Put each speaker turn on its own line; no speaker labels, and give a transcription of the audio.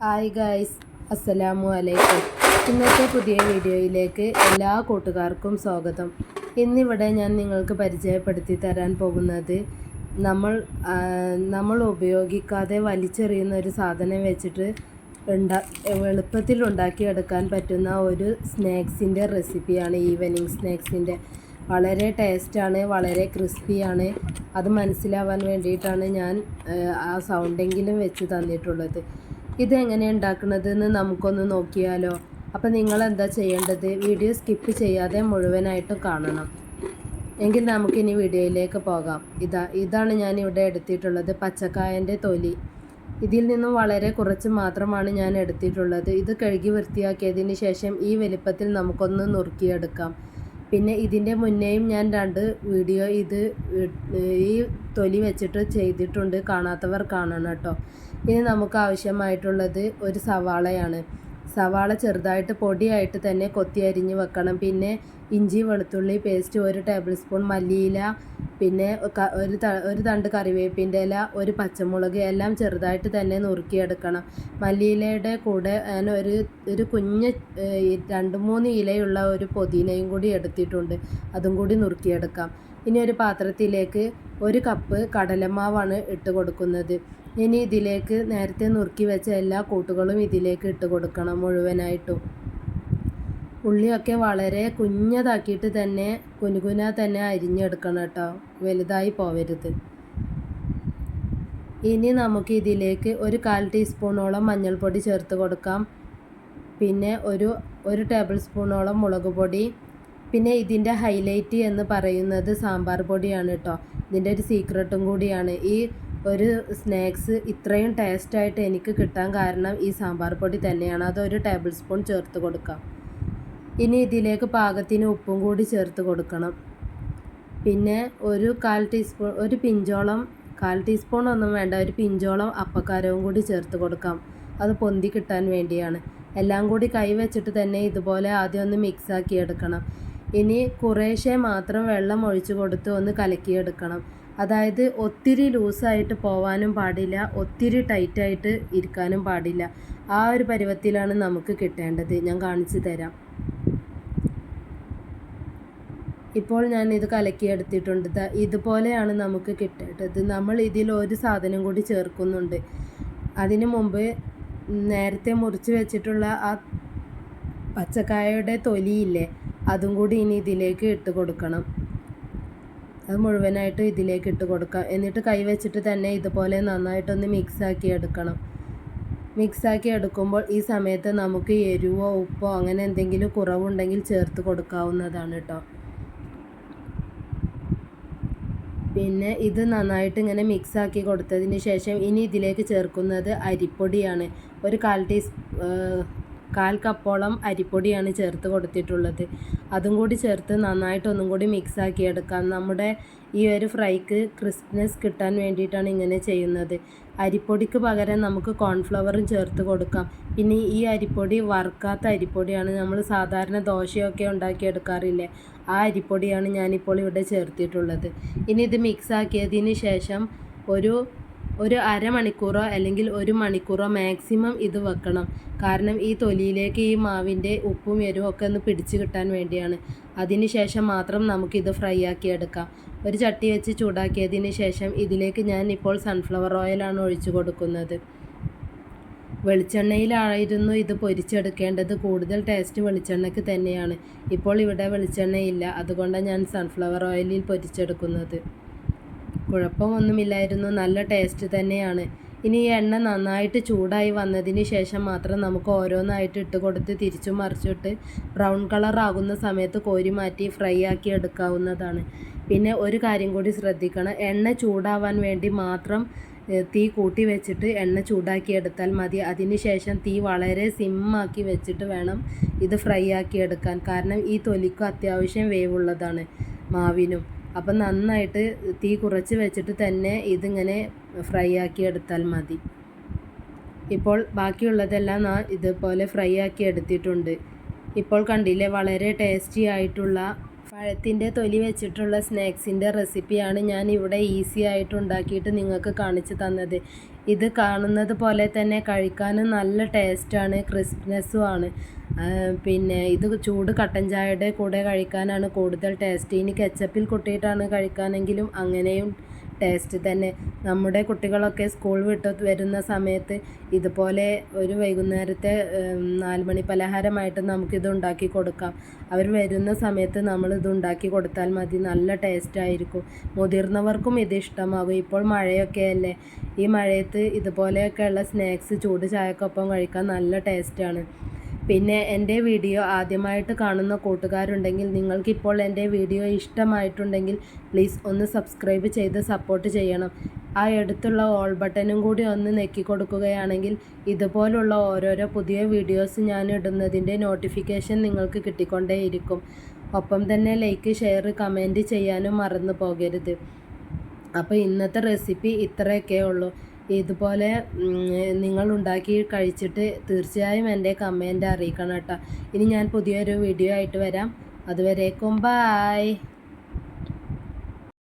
Hi guys അസ്സലാമു അലൈക്കും ഇന്നത്തെ പുതിയ വീഡിയോയിലേക്ക് എല്ലാ കൂട്ടുകാർക്കും സ്വാഗതം. ഇന്നിവിടെ ഞാൻ നിങ്ങൾക്ക് പരിചയപ്പെടുത്തി തരാൻ പോകുന്നത് നമ്മൾ നമ്മൾ ഉപയോഗിക്കാതെ വലിച്ചെറിയുന്ന ഒരു സാധനം വെച്ചിട്ട് ഉണ്ടാ എളുപ്പത്തിൽ ഉണ്ടാക്കിയെടുക്കാൻ പറ്റുന്ന ഒരു സ്നാക്സിന്റെ റെസിപ്പിയാണ് ഈവനിങ് സ്നാക്സിന്റെ. വളരെ ടേസ്റ്റാണ് വളരെ ക്രിസ്പിയാണ്. അത് മനസ്സിലാവാൻ വേണ്ടിയിട്ടാണ് ഞാൻ ആ, സൗണ്ടെങ്കിലും വെച്ച് തന്നിട്ടുള്ളത്. ഇത് എങ്ങനെ ഉണ്ടാക്കുന്നതെന്ന് നമുക്കൊന്ന് നോക്കിയാലോ. അപ്പം നിങ്ങൾ എന്താ ചെയ്യേണ്ടത്? വീഡിയോ സ്കിപ്പ് ചെയ്യാതെ മുഴുവനായിട്ടും കാണണം. എങ്കിൽ നമുക്കിനി വീഡിയോയിലേക്ക് പോകാം. ഇതാ ഇതാണ് ഞാൻ ഇവിടെ എടുത്തിട്ടുള്ളത് പച്ചക്കായന്റെ തൊലി. ഇതിൽ നിന്നും വളരെ കുറച്ച് മാത്രമാണ് ഞാൻ എടുത്തിട്ടുള്ളത്. ഇത് കഴുകി വൃത്തിയാക്കിയതിന് ശേഷം ഈ വലിപ്പത്തിൽ നമുക്കൊന്ന് നുറുക്കിയെടുക്കാം. പിന്നെ ഇതിന്റെ മുന്നേയും ഞാൻ രണ്ട് വീഡിയോ ഇത് ഈ തൊലി വെച്ചിട്ട് ചെയ്തിട്ടുണ്ട്. കാണാത്തവർ കാണണം കേട്ടോ. ഇനി നമുക്ക് ആവശ്യമായിട്ടുള്ളത് ഒരു സവാളയാണ്. സവാള ചെറുതായിട്ട് പൊടിയായിട്ട് തന്നെ കൊത്തി അരിഞ്ഞ് വെക്കണം. പിന്നെ ഇഞ്ചി വെളുത്തുള്ളി പേസ്റ്റ് ഒരു ടേബിൾ സ്പൂൺ മല്ലിയില പിന്നെ ഒരു ഒരു തണ്ട് കറിവേപ്പിന്റെ ഇല ഒരു പച്ചമുളക് എല്ലാം ചെറുതായിട്ട് തന്നെ നുറുക്കിയെടുക്കണം. മല്ലിയിലയുടെ കൂടെ ഞാൻ ഒരു ഒരു കുഞ്ഞ് രണ്ട് മൂന്ന് ഇലയുള്ള ഒരു പൊതിനയും കൂടി എടുത്തിട്ടുണ്ട്. അതും കൂടി നുറുക്കിയെടുക്കാം. ഇനി ഒരു പാത്രത്തിലേക്ക് ഒരു കപ്പ് കടലമാവാണ് ഇട്ട് കൊടുക്കുന്നത്. ഇനി ഇതിലേക്ക് നേരത്തെ നുറുക്കി വെച്ച എല്ലാ കൂട്ടുകളും ഇതിലേക്ക് ഇട്ട് കൊടുക്കണം മുഴുവനായിട്ടും. ഉള്ളിയൊക്കെ വളരെ കുഞ്ഞതാക്കിയിട്ട് തന്നെ കുനുകുന തന്നെ അരിഞ്ഞെടുക്കണം കേട്ടോ. വലുതായി പോവരുത്. ഇനി നമുക്ക് ഇതിലേക്ക് ഒരു കാൽ ടീസ്പൂണോളം മഞ്ഞൾപ്പൊടി ചേർത്ത് കൊടുക്കാം. പിന്നെ ഒരു ഒരു ടേബിൾ സ്പൂണോളം മുളക് പൊടി. പിന്നെ ഇതിന്റെ ഹൈലൈറ്റ് എന്ന് പറയുന്നത് സാമ്പാർ പൊടിയാണ് കേട്ടോ. ഇതിന്റെ ഒരു സീക്രട്ടും കൂടിയാണ്. ഈ ഒരു സ്നാക്സ് ഇത്രയും ടേസ്റ്റായിട്ട് എനിക്ക് കിട്ടാൻ കാരണം ഈ സാമ്പാർ പൊടി തന്നെയാണ്. അതൊരു ടേബിൾ സ്പൂൺ ചേർത്ത് കൊടുക്കാം. ഇനി ഇതിലേക്ക് പാകത്തിന് ഉപ്പും കൂടി ചേർത്ത് കൊടുക്കണം. പിന്നെ ഒരു കാൽ ടീസ്പൂൺ ഒരു പിഞ്ചോളം കാൽ ടീസ്പൂൺ ഒന്നും വേണ്ട ഒരു പിഞ്ചോളം അപ്പക്കാരവും കൂടി ചേർത്ത് കൊടുക്കാം. അത് പൊന്തി കിട്ടാൻ വേണ്ടിയാണ്. എല്ലാം കൂടി കൈ വെച്ചിട്ട് തന്നെ ഇതുപോലെ ആദ്യം ഒന്ന് മിക്സ് ആക്കി എടുക്കണം. ഇനി കുറേശ്ശെ മാത്രം വെള്ളം ഒഴിച്ചു കൊടുത്ത് ഒന്ന് കലക്കിയെടുക്കണം. അതായത് ഒത്തിരി ലൂസായിട്ട് പോവാനും പാടില്ല ഒത്തിരി ടൈറ്റായിട്ട് ഇരിക്കാനും പാടില്ല. ആ ഒരു പരുവത്തിലാണ് നമുക്ക് കിട്ടേണ്ടത്. ഞാൻ കാണിച്ചു തരാം. ഇപ്പോൾ ഞാൻ ഇത് കലക്കിയെടുത്തിട്ടുണ്ട് ഇതുപോലെയാണ് നമുക്ക് കിട്ടേണ്ടത്. നമ്മൾ ഇതിൽ ഒരു സാധനം കൂടി ചേർക്കുന്നുണ്ട്. അതിനു മുമ്പ് നേരത്തെ മുറിച്ച് വെച്ചിട്ടുള്ള ആ പച്ചക്കായയുടെ തൊലിയില്ലേ അതും കൂടി ഇനി ഇതിലേക്ക് ഇട്ട് കൊടുക്കണം. അത് മുഴുവനായിട്ട് ഇതിലേക്ക് ഇട്ട് കൊടുക്കാം എന്നിട്ട് കൈ വെച്ചിട്ട് തന്നെ ഇതുപോലെ നന്നായിട്ടൊന്ന് മിക്സാക്കി എടുക്കണം. മിക്സാക്കി എടുക്കുമ്പോൾ ഈ സമയത്ത് നമുക്ക് എരിവോ ഉപ്പോ അങ്ങനെ എന്തെങ്കിലും കുറവുണ്ടെങ്കിൽ ചേർത്ത് കൊടുക്കാവുന്നതാണ് കേട്ടോ പിന്നെ ഇത് നന്നായിട്ട് ഇങ്ങനെ മിക്സാക്കി കൊടുത്തതിന് ശേഷം ഇനി ഇതിലേക്ക് ചേർക്കുന്നത് അരിപ്പൊടിയാണ്. ഒരു കാൽ ടീസ് കാൽ കപ്പോളം അരിപ്പൊടിയാണ് ചേർത്ത് കൊടുത്തിട്ടുള്ളത്. അതും കൂടി ചേർത്ത് നന്നായിട്ട് ഒന്നും കൂടി മിക്സ് ആക്കി എടുക്കാം. നമ്മുടെ ഈ ഒരു ഫ്രൈക്ക് ക്രിസ്പ്നെസ് കിട്ടാൻ വേണ്ടിയിട്ടാണ് ഇങ്ങനെ ചെയ്യുന്നത്. അരിപ്പൊടിക്ക് പകരം നമുക്ക് കോൺഫ്ലവറും ചേർത്ത് കൊടുക്കാം. പിന്നെ ഈ അരിപ്പൊടി വറുക്കാത്ത അരിപ്പൊടിയാണ് നമ്മൾ സാധാരണ ദോശയൊക്കെ ഉണ്ടാക്കിയെടുക്കാറില്ലേ? ആ അരിപ്പൊടിയാണ് ഞാനിപ്പോൾ ഇവിടെ ചേർത്തിട്ടുള്ളത്. ഇനി ഇത് മിക്സ് ആക്കിയതിന് ശേഷം ഒരു ഒരു അരമണിക്കൂറോ അല്ലെങ്കിൽ ഒരു മണിക്കൂറോ മാക്സിമം ഇത് വെക്കണം. കാരണം ഈ തൊലിയിലേക്ക് ഈ മാവിന്റെ ഉപ്പും എരിവും ഒക്കെ ഒന്ന് പിടിച്ച് കിട്ടാൻ വേണ്ടിയാണ്. അതിന് ശേഷം മാത്രം നമുക്കിത് ഫ്രൈ ആക്കി എടുക്കാം. ഒരു ചട്ടി വെച്ച് ചൂടാക്കിയതിന് ശേഷം ഇതിലേക്ക് ഞാൻ ഇപ്പോൾ സൺഫ്ലവർ ഓയിലാണ് ഒഴിച്ചു കൊടുക്കുന്നത്. വെളിച്ചെണ്ണയിലായിരുന്നു ഇത് പൊരിച്ചെടുക്കേണ്ടത്. കൂടുതൽ ടേസ്റ്റ് വെളിച്ചെണ്ണയ്ക്ക് തന്നെയാണ്. ഇപ്പോൾ ഇവിടെ വെളിച്ചെണ്ണയില്ല. അതുകൊണ്ടാണ് ഞാൻ സൺഫ്ലവർ ഓയിലിൽ പൊരിച്ചെടുക്കുന്നത്. കുഴപ്പമൊന്നുമില്ലായിരുന്നു. നല്ല ടേസ്റ്റ് തന്നെയാണ്. ഇനി ഈ എണ്ണ നന്നായിട്ട് ചൂടായി വന്നതിന് ശേഷം മാത്രം നമുക്ക് ഓരോന്നായിട്ട് ഇട്ട് കൊടുത്ത് തിരിച്ചു മറിച്ചിട്ട് ബ്രൗൺ കളർ ആകുന്ന സമയത്ത് കോരി മാറ്റി ഫ്രൈ ആക്കി എടുക്കാവുന്നതാണ്. പിന്നെ ഒരു കാര്യം കൂടി ശ്രദ്ധിക്കണം. എണ്ണ ചൂടാവാൻ വേണ്ടി മാത്രം തീ കൂട്ടി വെച്ചിട്ട് എണ്ണ ചൂടാക്കി എടുത്താൽ മതി. അതിന് ശേഷം തീ വളരെ സിമ്മാക്കി വെച്ചിട്ട് വേണം ഇത് ഫ്രൈ ആക്കി എടുക്കാൻ. കാരണം ഈ തൊലിക്കും അത്യാവശ്യം വേവുള്ളതാണ് മാവിനും. അപ്പം നന്നായിട്ട് തീ കുറച്ച് വെച്ചിട്ട് തന്നെ ഇതിങ്ങനെ ഫ്രൈ ആക്കി എടുത്താൽ മതി. ഇപ്പോൾ ബാക്കിയുള്ളതെല്ലാം ഞാൻ ഇതുപോലെ ഫ്രൈ ആക്കി എടുത്തിട്ടുണ്ട്. ഇപ്പോൾ കണ്ടില്ലേ വളരെ ടേസ്റ്റി ആയിട്ടുള്ള പഴത്തിന്റെ തൊലി വെച്ചിട്ടുള്ള സ്നാക്സിന്റെ റെസിപ്പിയാണ് ഞാൻ ഇവിടെ ഈസി ആയിട്ട് ഉണ്ടാക്കിയിട്ട് നിങ്ങൾക്ക് കാണിച്ചു തന്നത്. ഇത് കാണുന്നത് പോലെ തന്നെ കഴിക്കാനും നല്ല ടേസ്റ്റാണ് ക്രിസ്പ്നെസ്സും ആണ്. പിന്നെ ഇത് ചൂട് കട്ടൻ ചായയുടെ കൂടെ കഴിക്കാനാണ് കൂടുതൽ ടേസ്റ്റ്. ഇനി കെച്ചപ്പിൽ കൊട്ടിയിട്ടാണ് കഴിക്കാനെങ്കിലും അങ്ങനെയും ടേസ്റ്റ് തന്നെ. നമ്മുടെ കുട്ടികളൊക്കെ സ്കൂൾ വിട്ട് വരുന്ന സമയത്ത് ഇതുപോലെ ഒരു വൈകുന്നേരത്തെ നാല് മണി പലഹാരമായിട്ട് നമുക്കിത് ഉണ്ടാക്കി കൊടുക്കാം. അവർ വരുന്ന സമയത്ത് നമ്മൾ ഇത് ഉണ്ടാക്കി കൊടുത്താൽ മതി. നല്ല ടേസ്റ്റ് ആയിരിക്കും. മുതിർന്നവർക്കും ഇത് ഇഷ്ടമാകും. ഇപ്പോൾ മഴയൊക്കെ അല്ലേ? ഈ മഴയത്ത് ഇതുപോലെയൊക്കെയുള്ള സ്നാക്സ് ചൂട് ചായക്കൊപ്പം കഴിക്കാൻ നല്ല ടേസ്റ്റാണ് പിന്നെ എന്റെ വീഡിയോ ആദ്യമായിട്ട് കാണുന്ന കൂട്ടുകാരുണ്ടെങ്കിൽ നിങ്ങൾക്കിപ്പോൾ എന്റെ വീഡിയോ ഇഷ്ടമായിട്ടുണ്ടെങ്കിൽ പ്ലീസ് ഒന്ന് സബ്സ്ക്രൈബ് ചെയ്ത് സപ്പോർട്ട് ചെയ്യണം. ആ അടുത്തുള്ള ഓൾ ബട്ടനും കൂടി ഒന്ന് നെക്കി കൊടുക്കുകയാണെങ്കിൽ ഇതുപോലുള്ള ഓരോരോ പുതിയ വീഡിയോസ് ഞാൻ ഇടുന്നതിന്റെ നോട്ടിഫിക്കേഷൻ നിങ്ങൾക്ക് കിട്ടിക്കൊണ്ടേയിരിക്കും. ഒപ്പം തന്നെ ലൈക്ക് ഷെയർ കമന്റ് ചെയ്യാനും മറന്നു പോകരുത്. അപ്പോൾ ഇന്നത്തെ റെസിപ്പി ഇത്രയൊക്കെ ഉള്ളൂ. ഇതുപോലെ നിങ്ങൾ ഉണ്ടാക്കി കഴിച്ചിട്ട് തീർച്ചയായും എന്റെ കമന്റ് അറിയിക്കണം കേട്ടോ. ഇനി ഞാൻ പുതിയൊരു വീഡിയോ ആയിട്ട് വരാം. അതുവരേക്കും ബായ്